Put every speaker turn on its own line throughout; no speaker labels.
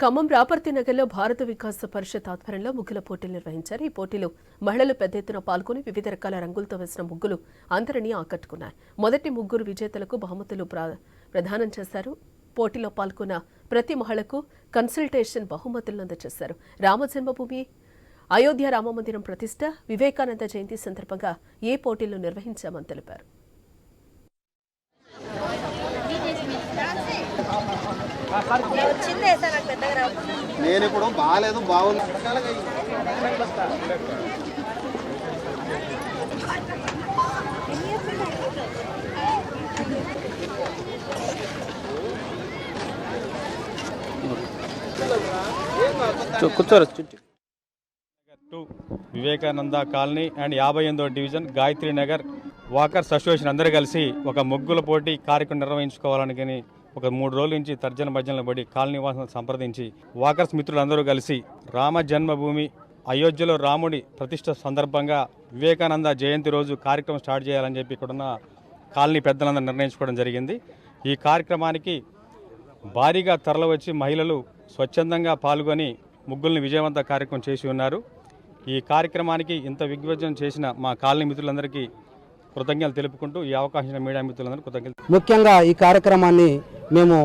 ఖమ్మం రాపర్తి నగర్లో భారత వికాస పరిషత్ ఆధ్వర్యంలో ముగ్గుల పోటీలు నిర్వహించారు. ఈ పోటీలో మహిళలు పెద్ద ఎత్తున పాల్గొని వివిధ రకాల రంగులతో వేసిన ముగ్గులు అందరినీ ఆకట్టుకున్నాయి. మొదటి ముగ్గురు విజేతలకు బహుమతులు ప్రదానం చేశారు. పోటీలో పాల్గొన్న ప్రతి మహిళకు కన్సల్టేషన్ బహుమతులను అందజేశారు. రామజన్మభూమి అయోధ్య రామమందిరం ప్రతిష్ట వివేకానంద జయంతి సందర్భంగా ఏ పోటీలు నిర్వహించామని తెలిపారు.
నేను ఇప్పుడు బాగాలేదు బాగుంది.
కూర్చోరు చుట్టూ టు వివేకానంద కాలనీ అండ్ యాభై ఎనిమిదో division Gayatri Nagar walkers association అందరూ కలిసి ఒక ముగ్గుల పోటీ కార్యక్రమం నిర్వహించుకోవాలని కానీ ఒక మూడు రోజుల నుంచి తర్జన భర్జనలు పడి కాలనీ సంప్రదించి వాకర్స్ మిత్రులందరూ కలిసి రామ జన్మభూమి అయోధ్యలో రాముడి ప్రతిష్ట సందర్భంగా వివేకానంద జయంతి రోజు కార్యక్రమం స్టార్ట్ చేయాలని చెప్పి ఇక్కడున్న కాలనీ పెద్దలందరూ నిర్ణయించుకోవడం జరిగింది. ఈ కార్యక్రమానికి భారీగా తరలివచ్చి మహిళలు స్వచ్ఛందంగా పాల్గొని ముగ్గుల్ని విజయవంత కార్యక్రమం చేసి ఉన్నారు. ఈ కార్యక్రమానికి ఇంత విగ్వజనం చేసిన మా కాలనీ మిత్రులందరికీ కృతజ్ఞతలు తెలుపుకుంటూ ఈ అవకాశం మీడియా మిత్రులందరూ కృతజ్ఞతలు
ముఖ్యంగా ఈ కార్యక్రమాన్ని మేము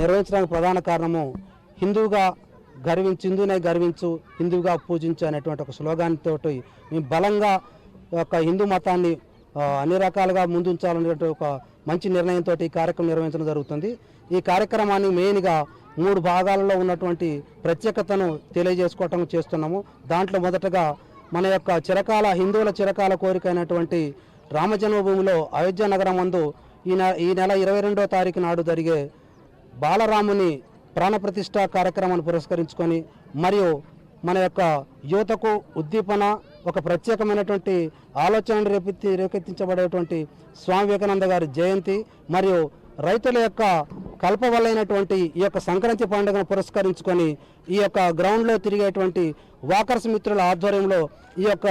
నిర్వహించడానికి ప్రధాన కారణము హిందువుగా గర్వించు హిందూనే గర్వించు హిందువుగా పూజించు అనేటువంటి ఒక స్లోగాన్తో తోటి మేము బలంగా ఒక హిందూ మతాన్ని అన్ని రకాలుగా ముందుంచాలనేటువంటి ఒక మంచి నిర్ణయంతో ఈ కార్యక్రమం నిర్వహించడం జరుగుతుంది. ఈ కార్యక్రమాన్ని మెయిన్గా మూడు భాగాలలో ఉన్నటువంటి ప్రత్యేకతను తెలియజేసుకోవటం చేస్తున్నాము. దాంట్లో మొదటగా మన యొక్క చిరకాల హిందువుల చిరకాల కోరిక అయినటువంటి రామజన్మభూమిలో అయోధ్య నగరం అందు ఈ నెల ఈ నెల ఇరవై రెండో తారీఖు నాడు జరిగే బాలరాముని ప్రాణప్రతిష్ఠ కార్యక్రమాన్ని పురస్కరించుకొని మరియు మన యొక్క యువతకు ఉద్దీపన ఒక ప్రత్యేకమైనటువంటి ఆలోచనలు రేపెత్తి రేకెత్తించబడేటువంటి స్వామి వివేకానంద గారి జయంతి మరియు రైతుల యొక్క కల్పవల్లైనటువంటి ఈ యొక్క సంక్రాంతి పండుగను పురస్కరించుకొని ఈ యొక్క గ్రౌండ్లో తిరిగేటువంటి వాకర్స్ మిత్రుల ఆధ్వర్యంలో ఈ యొక్క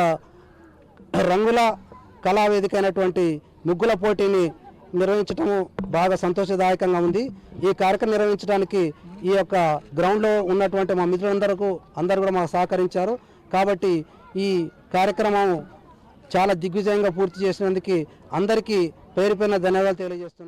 రంగుల కళావేదిక అయినటువంటి ముగ్గుల పోటీని నిర్వహించటము బాగా సంతోషదాయకంగా ఉంది. ఈ కార్యక్రమం నిర్వహించడానికి ఈ యొక్క గ్రౌండ్లో ఉన్నటువంటి మా మిత్రులందరూ అందరూ కూడా మాకు సహకరించారు. కాబట్టి ఈ కార్యక్రమం చాలా దిగ్విజయంగా పూర్తి చేసినందుకు అందరికీ పేరు పైన ధన్యవాదాలు తెలియజేస్తున్నాను.